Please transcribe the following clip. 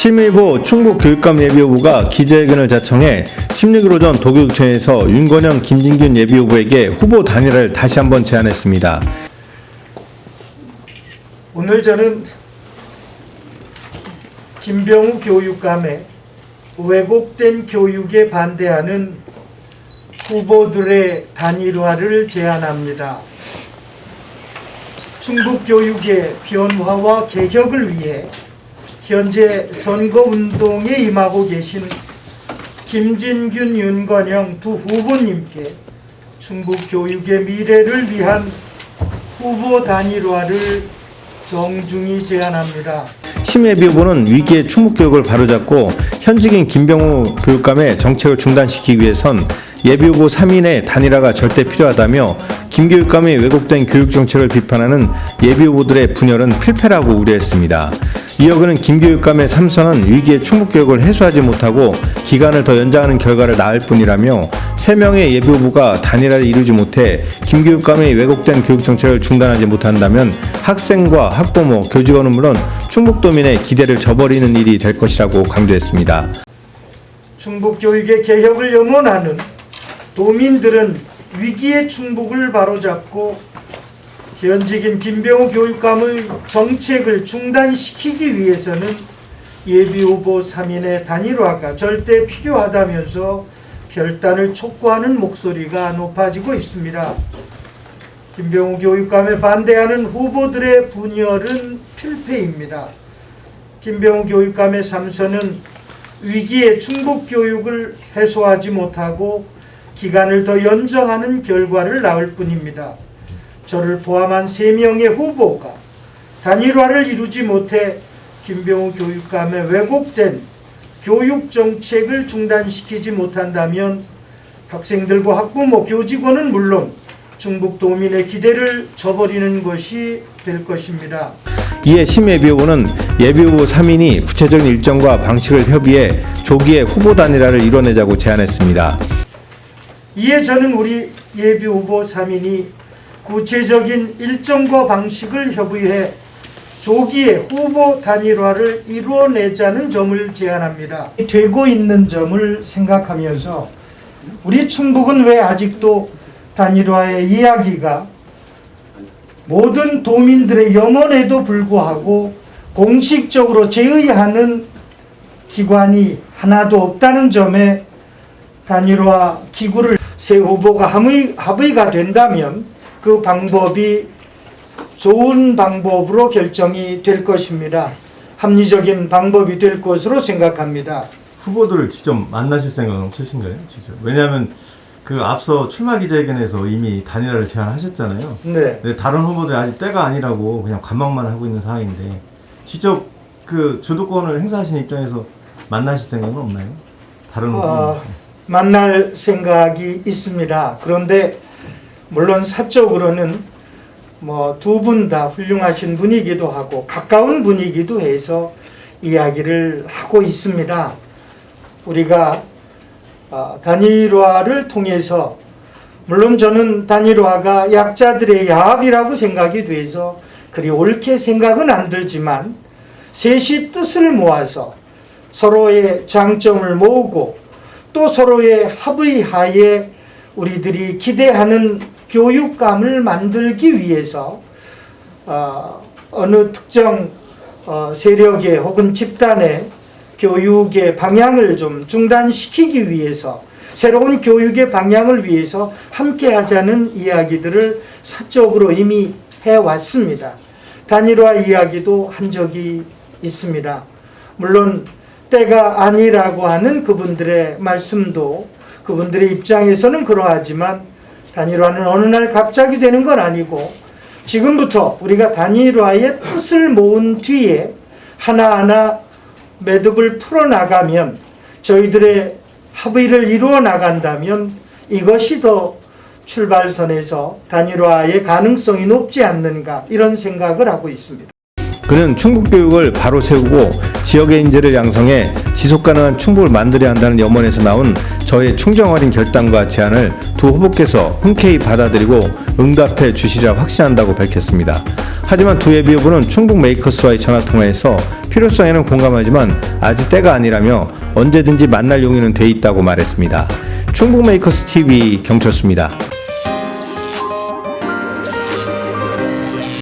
심의보 충북 교육감 예비후보가 기자회견을 자청해 16일 오전 도교육청에서 윤건영, 김진균 예비후보에게 후보 단일화를 다시 한번 제안했습니다. 오늘 저는 김병우 교육감의 왜곡된 교육에 반대하는 후보들의 단일화를 제안합니다. 충북 교육의 변화와 개혁을 위해 현재 선거 운동에 임하고 계신 김진균, 윤건영 두 후보님께 충북 교육의 미래를 위한 후보 단일화를 정중히 제안합니다. 심 예비후보는 위기의 충북교육을 바로잡고 현직인 김병우 교육감의 정책을 중단시키기 위해선 예비후보 3인의 단일화가 절대 필요하다며 김 교육감의 왜곡된 교육 정책을 비판하는 예비 후보들의 분열은 필패라고 우려했습니다. 이어 그는 김 교육감의 삼선은 위기의 충북교육을 해소하지 못하고 기간을 더 연장하는 결과를 낳을 뿐이라며 3명의 예비 후보가 단일화를 이루지 못해 김 교육감의 왜곡된 교육 정책을 중단하지 못한다면 학생과 학부모, 교직원은 물론 충북도민의 기대를 저버리는 일이 될 것이라고 강조했습니다. 충북 교육의 개혁을 염원하는 도민들은 위기의 충북을 바로잡고 현직인 김병우 교육감의 정책을 중단시키기 위해서는 예비 후보 3인의 단일화가 절대 필요하다면서 결단을 촉구하는 목소리가 높아지고 있습니다. 김병우 교육감에 반대하는 후보들의 분열은 필패입니다. 김병우 교육감의 삼선은 위기의 충북 교육을 해소하지 못하고 기간을 더 연장하는 결과를 낳을 뿐입니다. 저를 포함한 세명의 후보가 단일화를 이루지 못해 김병우 교육감의 왜곡된 교육 정책을 중단시키지 못한다면 학생들과 학부모, 교직원은 물론 충북 도민의 기대를 저버리는 것이 될 것입니다. 이에 심 예비후보는 예비후보 3인이 구체적인 일정과 방식을 협의해 조기에 후보 단일화를 이뤄내자고 제안했습니다. 이에 저는 우리 예비 후보 3인이 구체적인 일정과 방식을 협의해 조기에 후보 단일화를 이루어내자는 점을 제안합니다. 되고 있는 점을 생각하면서 우리 충북은 왜 아직도 단일화의 이야기가 모든 도민들의 염원에도 불구하고 공식적으로 제의하는 기관이 하나도 없다는 점에 단일화 기구를 새 후보가 합의, 합의가 된다면 그 방법이 좋은 방법으로 결정이 될 것입니다. 합리적인 방법이 될 것으로 생각합니다. 후보들을 직접 만나실 생각은 없으신가요? 직접? 왜냐하면 그 앞서 출마 기자회견에서 이미 단일화를 제안하셨잖아요. 네. 근데 다른 후보들이 아직 때가 아니라고 그냥 관망만 하고 있는 상황인데 직접 그 주도권을 행사하시는 입장에서 만나실 생각은 없나요? 다른 후보. 어, 만날 생각이 있습니다. 그런데 물론 사적으로는 뭐 두 분 다 훌륭하신 분이기도 하고 가까운 분이기도 해서 이야기를 하고 있습니다. 우리가 어, 단일화를 통해서 물론 저는 단일화가 약자들의 야합이라고 생각이 돼서 그리 옳게 생각은 안 들지만 셋이 뜻을 모아서 서로의 장점을 모으고 또 서로의 합의 하에 우리들이 기대하는 교육감을 만들기 위해서 어, 어느 특정 어, 세력의 혹은 집단의 교육의 방향을 좀 중단시키기 위해서 새로운 교육의 방향을 위해서 함께 하자는 이야기들을 사적으로 이미 해왔습니다. 단일화 이야기도 한 적이 있습니다. 물론 때가 아니라고 하는 그분들의 말씀도 그분들의 입장에서는 그러하지만 단일화는 어느 날 갑자기 되는 건 아니고 지금부터 우리가 단일화의 뜻을 모은 뒤에 하나하나 매듭을 풀어나가면 저희들의 합의를 이루어 나간다면 이것이 더 출발선에서 단일화의 가능성이 높지 않는가 이런 생각을 하고 있습니다. 그는 충북 교육을 바로 세우고 지역의 인재를 양성해 지속 가능한 충북을 만들어야 한다는 염원에서 나온 저의 충정 어린 결단과 제안을 두 후보께서 흔쾌히 받아들이고 응답해 주시리라 확신한다고 밝혔습니다. 하지만 두 예비 후보는 충북 메이커스와의 전화 통화에서 필요성에는 공감하지만 아직 때가 아니라며 언제든지 만날 용의는 돼 있다고 말했습니다. 충북 메이커스 TV 경철수입니다.